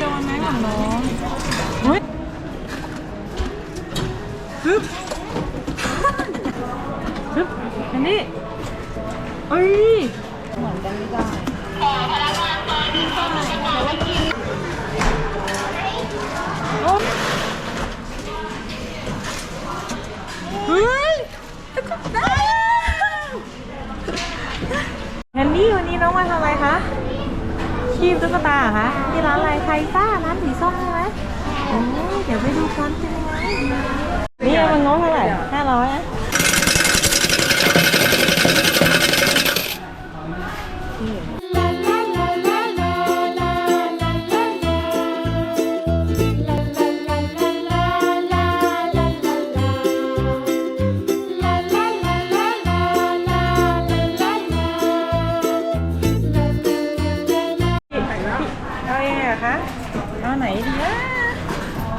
โดนไหมของน้องเฮ้ยฮึบฮึบอันนี้เอ้ยเหมือนกันไม่ได้โอ๊ยเฮ้ยแฮนนี่วันนี้น้องมาทำอะไรคะ คีบตุ๊กตาเหรอคะที่ร้านอะไรไทซ่าร้านสีส้มใช่ไหมโอ้ยเดี๋ยวไปดูกันเป็นยังไงนี่มันงบเท่าไหร่ห้าร้อยนะ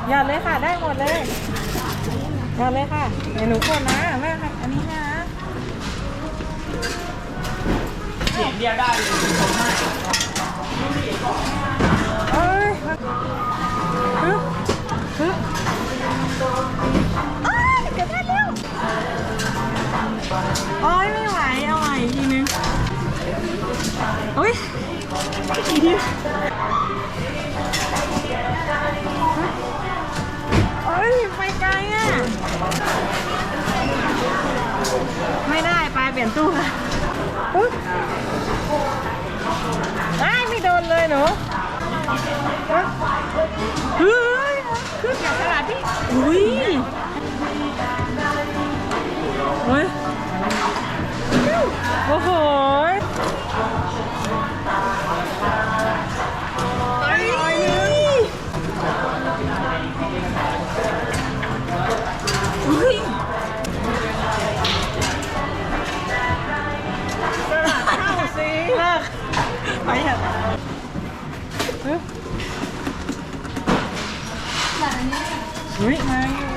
หยอดเลยค่ะได้หมดเลยหยอดเลยค่ะเดี๋ยวหนูกดนะแม่ค่ะอันนี้นะเสียงเดียวได้เลยผมให้เอ้ยฮึฮึเอ้ยเกิดได้แล้วโอ้ยไม่ไหวเอาใหม่อีกทีนึงโอ้ยอีกที ไม่ได้ไปเปลี่ยนตู้ค่ะอุ๊ยอ้ายไม่โดนเลยหนูเฮ้ยขึ้นจากตลาดที่อุ้ย ฮ้ยมาอยู่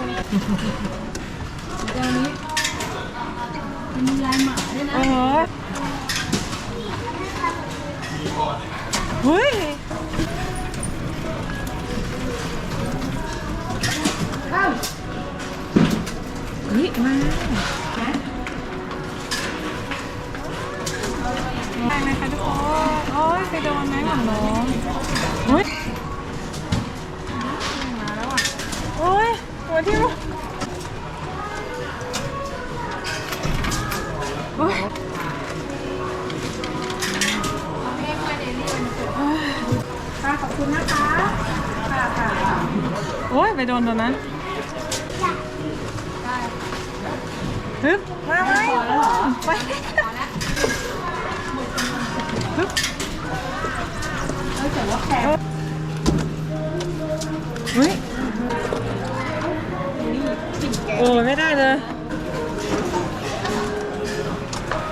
เดี๋ยวนี้มันมีลายหมาด้วยนะเออเฮ้ยข้าวเฮ้ยมาได้ไหมคะทุกคน โอ้ยไปโดนไหมของน้องเฮ้ย ยหัวที่มโอ้ค่ะขอบคุณนะคะ ค่ะค่ะโอ้ยไปโดนตัวนั้นฮึบมาไหมไปฮึบเออแต่ว่าแพงเฮ้ย โอ้ยไม่ได้เลย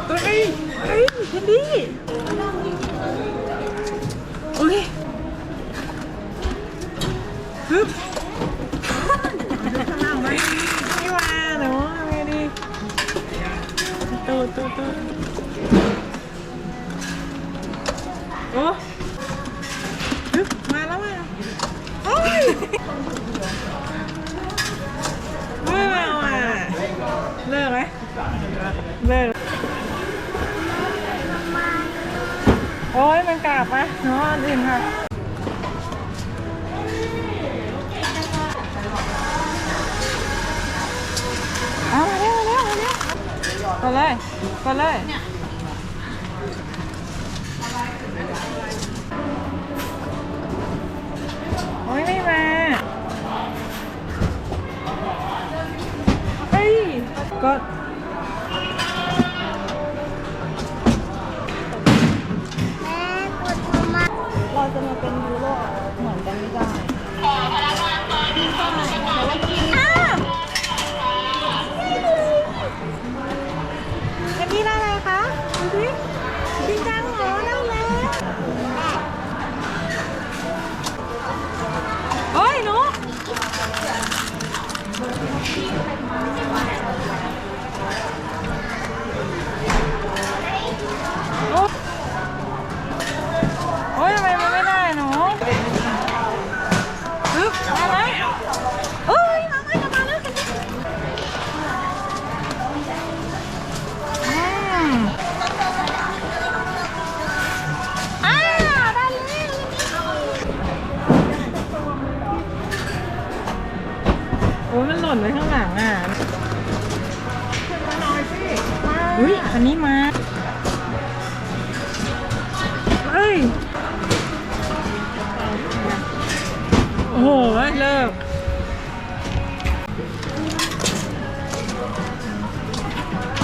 เฮ้ยเฮ้ยเฮนดี้โอเคฮึบข้างล่างไหมไม่ว่าหนูไงดีตูดตูดตู เลิกโอ้ยมันกลับปะเนาะอันอื่นค่ะเอามาเร็วเร็วเร็วกดเลยกดเลยโอ้ยไม่มาเฮ้ยก็ ร อุ้ยอันนี้มาเฮ้ย โอ้โหเลิก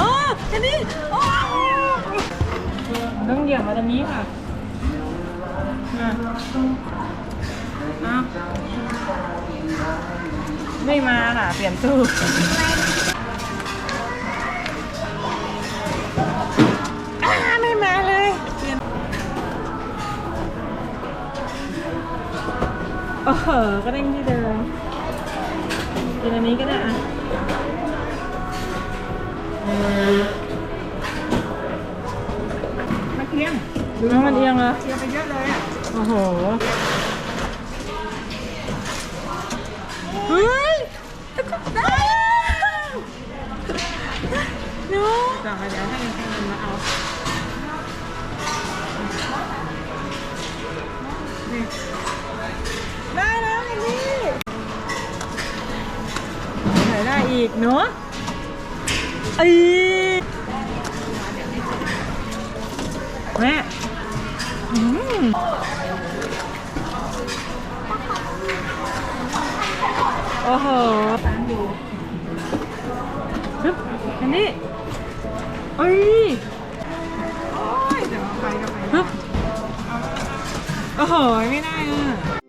อ๋ออันนี้อ๋อต้องเหยียบมาตรงนี้ค่ะอ่อ้าวไม่มาค่ะ เปลี่ยนตู้ โอ้โหก็ได้ที่เดิมกินอันนี้ก็ได้อะมันเอียงน้ำมันเอียงเหรอเอียงไปเยอะเลยอะ โอ้โห ได้อีกเนาะไอ้แม่โอ้โหฮึบอันนี้เอ้ยปก็ไปฮึบโอ้โห ไม่ได้อะ